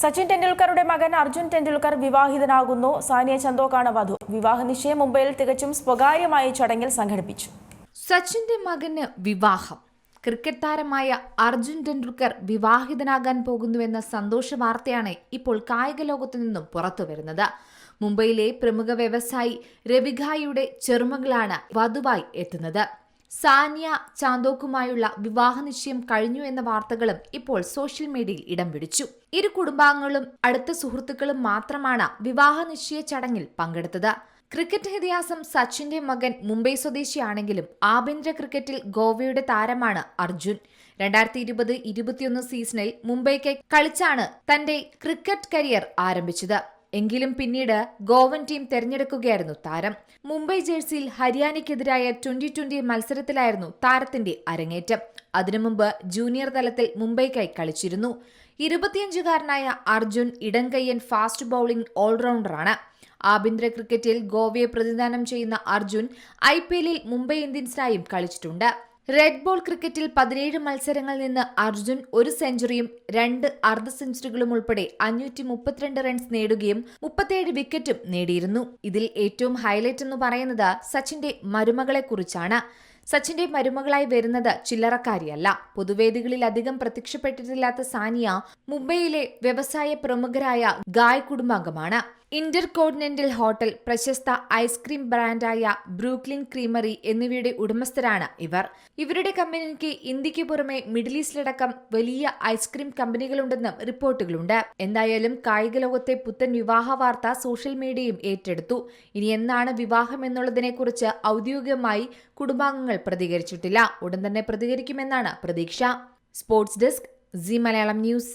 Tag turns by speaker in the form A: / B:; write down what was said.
A: സച്ചിൻ ടെണ്ടുൽക്കറുടെ മകൻ അർജുൻ ടെണ്ടുൽക്കർ വിവാഹിതനാകുന്നു. സാനിയ ചന്തോക്കാണ് വധു. വിവാഹ നിശ്ചയം മുംബൈയിൽ തികച്ചും സ്വകാര്യമായ ചടങ്ങിൽ സംഘടിപ്പിച്ചു.
B: സച്ചിന്റെ മകന് വിവാഹം. ക്രിക്കറ്റ് താരമായ അർജുൻ ടെണ്ടുൽക്കർ വിവാഹിതനാകാൻ പോകുന്നുവെന്ന സന്തോഷ വാർത്തയാണ് ഇപ്പോൾ കായിക ലോകത്തു നിന്നും പുറത്തുവരുന്നത് മുംബൈയിലെ പ്രമുഖ വ്യവസായി രവിഘായിയുടെ ചെറുമകളാണ് വധുവായി എത്തുന്നത്. സാനിയ ചാന്തോക്കുമായുള്ള വിവാഹ നിശ്ചയം കഴിഞ്ഞു എന്ന വാർത്തകളും ഇപ്പോൾ സോഷ്യൽ മീഡിയയിൽ ഇടം പിടിച്ചു. ഇരു കുടുംബാംഗങ്ങളും അടുത്ത സുഹൃത്തുക്കളും മാത്രമാണ് വിവാഹ നിശ്ചയ ചടങ്ങിൽ പങ്കെടുത്തത്. ക്രിക്കറ്റ് ഇതിഹാസം സച്ചിന്റെ മകൻ മുംബൈ സ്വദേശിയാണെങ്കിലും ആഭ്യന്തര ക്രിക്കറ്റിൽ ഗോവയുടെ താരമാണ് അർജുൻ. രണ്ടായിരത്തി ഇരുപത് ഇരുപത്തിയൊന്ന് സീസണിൽ മുംബൈക്ക് കളിച്ചാണ് തന്റെ ക്രിക്കറ്റ് കരിയർ ആരംഭിച്ചത്. എങ്കിലും പിന്നീട് ഗോവൻ ടീം തെരഞ്ഞെടുക്കുകയായിരുന്നു താരം. മുംബൈ ജേഴ്സിയിൽ ഹരിയാനയ്ക്കെതിരായ ട്വന്റി ട്വന്റി മത്സരത്തിലായിരുന്നു താരത്തിന്റെ അരങ്ങേറ്റം. അതിനു മുമ്പ് ജൂനിയർ തലത്തിൽ മുംബൈക്കായി കളിച്ചിരുന്നു. ഇരുപത്തിയഞ്ചുകാരനായ അർജുൻ ഇടംകയ്യൻ ഫാസ്റ്റ് ബൌളിംഗ് ഓൾറൗണ്ടറാണ്. ആഭ്യന്തര ക്രിക്കറ്റിൽ ഗോവയെ പ്രതിദാനം ചെയ്യുന്ന അർജുൻ ഐ പി എല്ലിൽ മുംബൈ ഇന്ത്യൻസിനായും കളിച്ചിട്ടുണ്ട്. റെഡ് ബോൾ ക്രിക്കറ്റിൽ പതിനേഴ് മത്സരങ്ങളിൽ നിന്ന് അർജുൻ ഒരു സെഞ്ചുറിയും രണ്ട് അർദ്ധ സെഞ്ചുറികളും ഉൾപ്പെടെ അഞ്ഞൂറ്റി മുപ്പത്തിരണ്ട് റൺസ് നേടുകയും മുപ്പത്തിയേഴ് വിക്കറ്റും നേടിയിരുന്നു. ഇതിൽ ഏറ്റവും ഹൈലൈറ്റ് എന്ന് പറയുന്നത് സച്ചിന്റെ മരുമകളെക്കുറിച്ചാണ്. സച്ചിന്റെ മരുമകളായി വരുന്നത് ചില്ലറക്കാരിയല്ല. പൊതുവേദികളിൽ അധികം പ്രത്യക്ഷപ്പെട്ടിട്ടില്ലാത്ത സാനിയ മുംബൈയിലെ വ്യവസായ പ്രമുഖരായ ഗായ് കുടുംബാംഗമാണ്. ഇന്റർ കോണ്ടിനെന്റൽ ഹോട്ടൽ പ്രശസ്ത ഐസ്ക്രീം ബ്രാൻഡായ ബ്രൂക്ലിൻ ക്രീമറി എന്നിവയുടെ ഉടമസ്ഥരാണ് ഇവർ. ഇവരുടെ കമ്പനിക്ക് ഇന്ത്യയ്ക്ക് പുറമെ മിഡിൽ ഈസ്റ്റിലടക്കം വലിയ ഐസ്ക്രീം കമ്പനികളുണ്ടെന്നും റിപ്പോർട്ടുകളുണ്ട്. എന്തായാലും കായിക ലോകത്തെ പുത്തൻ വിവാഹ വാർത്ത സോഷ്യൽ മീഡിയയും ഏറ്റെടുത്തു. ഇനി എന്നാണ് വിവാഹം എന്നുള്ളതിനെക്കുറിച്ച് ഔദ്യോഗികമായി കുടുംബാംഗങ്ങൾ പ്രതികരിച്ചിട്ടില്ല. ഉടൻ തന്നെ പ്രതികരിക്കുമെന്നാണ് പ്രതീക്ഷ. Sports desk Zee Malayalam news.